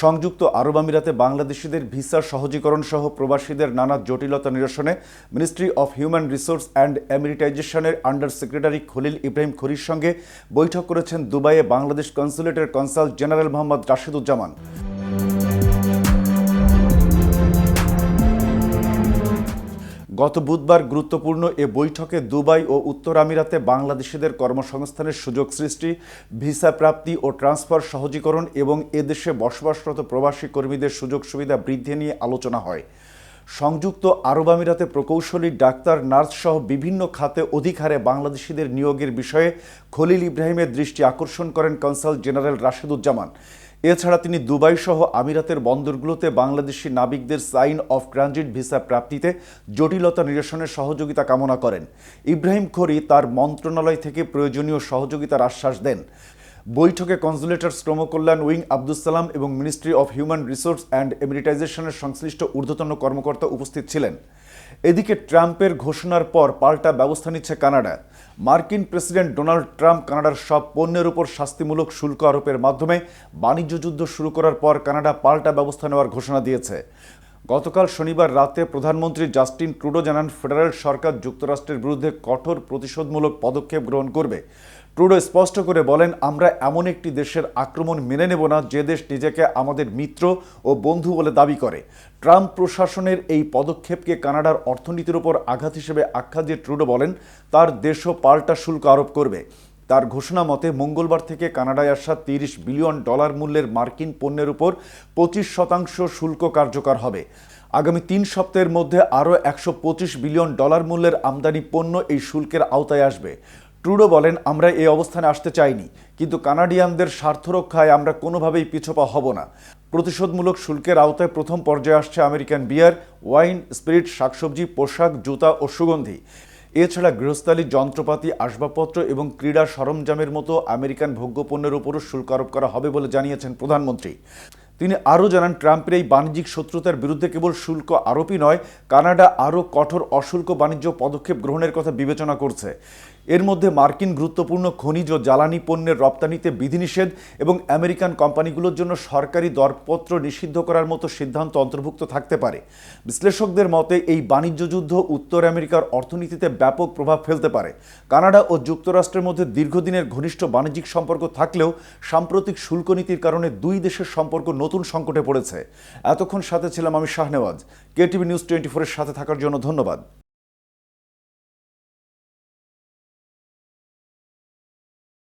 সংযুক্ত আরব আমিরাতে বাংলাদেশিদের ভিসা সহজীকরণ সহ প্রবাসীদের নানা জটিলতা নিরসনে ministry of human resource and এমিরিটাইজেশনের under secretary Khalil Ibrahim খরির সঙ্গে বৈঠক করেছেন দুবাইয়ে বাংলাদেশ কনসুলেটের কনসাল জেনারেল মোহাম্মদ রাশিদুজ্জামান। গত বুধবার গুরুত্বপূর্ণ এ বৈঠকে দুবাই ও উত্তর আমিরাতে বাংলাদেশিদের কর্মসংস্থানের সুযোগ সৃষ্টি ভিসা প্রাপ্তি ও ট্রান্সফার সহজীকরণ এবং এদেশে বসবাসরত প্রবাসী কর্মীদের সুযোগ সুবিধা বৃদ্ধি নিয়ে আলোচনা হয়। সংযুক্ত আরব আমিরাতে প্রকৌশলী ডাক্তার নার্স সহ বিভিন্ন খাতে অধিক হারে বাংলাদেশিদের নিয়োগের বিষয়ে খলিল ইব্রাহিমের দৃষ্টি আকর্ষণ করেন কনসাল জেনারেল রাশেদুজ্জামান। এছাড়া তিনি দুবাই সহ আমিরাতের বন্দরগুলোতে বাংলাদেশি নাবিকদের সাইন অফ ট্রানজিট ভিসা প্রাপ্তিতে জটিলতা নিরসনের সহযোগিতা কামনা করেন। ইব্রাহিম খরি তার মন্ত্রণালয় থেকে প্রয়োজনীয় সহযোগিতার আশ্বাস দেন। বৈঠকে কনজুলেটর শ্রম কল্যাণ উইং আব্দুল সালাম এবং ministry of human resource and এমিরিটাইজেশনের সংশ্লিষ্ট ঊর্ধ্বতন কর্মকর্তা উপস্থিত ছিলেন। এদিকে ট্রাম্পের ঘোষণার পর পাল্টা ব্যবস্থা নিচ্ছে কানাডা। মার্কিন প্রেসিডেন্ট ডোনাল্ড ট্রাম্প কানাডার সব পণ্যের উপর শাস্তিমূলক শুল্ক আরোপের মাধ্যমে বাণিজ্য যুদ্ধ শুরু করার পর কানাডা পাল্টা ব্যবস্থা নেওয়ার ঘোষণা দিয়েছে। গতকাল শনিবার রাতে প্রধানমন্ত্রী জাস্টিন ট্রুডো জানান, ফেডারেল সরকার যুক্তরাষ্ট্রের বিরুদ্ধে কঠোর প্রতিশোধমূলক পদক্ষেপ গ্রহণ করবে। ট্রুডো স্পষ্ট করে বলেন, আমরা এমন একটি দেশের আক্রমণ মেনে নেব না, যে দেশ নিজেকে আমাদের মিত্র ও বন্ধু বলে দাবি করে। ট্রাম্প প্রশাসনের এই পদক্ষেপকে কানাডার অর্থনীতির উপর আঘাত হিসেবে আখ্যা দিয়ে ট্রুডো বলেন, তার দেশও পাল্টা শুল্ক আরোপ করবে। তার ঘোষণা মতে, মঙ্গলবার থেকে কানাডায় আসা তিরিশ বিলিয়ন ডলার মূল্যের মার্কিন পণ্যের উপর পঁচিশ শতাংশ শুল্ক কার্যকর হবে। আগামী তিন সপ্তাহের মধ্যে আরও একশো পঁচিশ বিলিয়ন ডলার মূল্যের আমদানি পণ্য এই শুল্কের আওতায় আসবে। ট্রুডো বলেন, আমরা এই অবস্থানে আসতে চাইনি, কিন্তু কানাডিয়ানদের স্বার্থ রক্ষায় আমরা কোনোভাবেই পিছপা হব না। প্রতিশোধমূলক শুল্কের আওতায় প্রথম পর্যায়ে আসছে আমেরিকান বিয়ার, ওয়াইন, স্পিরিট, শাকসবজি, পোশাক, জুতা ও সুগন্ধি। এছাড়া গৃহস্থালী যন্ত্রপাতি, আসবাবপত্র এবং ক্রীড়া সরঞ্জামের মতো আমেরিকান ভোগ্যপণ্যের উপরও শুল্ক আরোপ করা হবে বলে জানিয়েছেন প্রধানমন্ত্রী। তিনি আরও জানান, ট্রাম্পের এই বাণিজ্যিক শত্রুতার বিরুদ্ধে কেবল শুল্ক আরোপই নয়, কানাডা আরও কঠোর অশুল্ক বাণিজ্য পদক্ষেপ গ্রহণের কথা বিবেচনা করছে। এর মধ্যে মার্কিন গুরুত্বপূর্ণ খনিজ ও জ্বালানি পণ্যের রপ্তানিতে বিধিনিষেধ এবং আমেরিকান কোম্পানিগুলোর জন্য সরকারি দরপত্র নিষিদ্ধ করার মতো সিদ্ধান্ত অন্তর্ভুক্ত থাকতে পারে। বিশ্লেষকদের মতে, এই বাণিজ্য যুদ্ধ উত্তর আমেরিকার অর্থনীতিতে ব্যাপক প্রভাব ফেলতে পারে। কানাডা ও যুক্তরাষ্ট্রের মধ্যে দীর্ঘদিনের ঘনিষ্ঠ বাণিজ্যিক সম্পর্ক থাকলেও সাম্প্রতিক শুল্ক নীতির কারণে দুই দেশের সম্পর্ক নতুন সংকটে পড়েছে। এতক্ষণ সাথে ছিলাম আমি শাহনেওয়াজ। কেটিভি নিউজ টোয়েন্টি ফোরের সাথে থাকার জন্য ধন্যবাদ।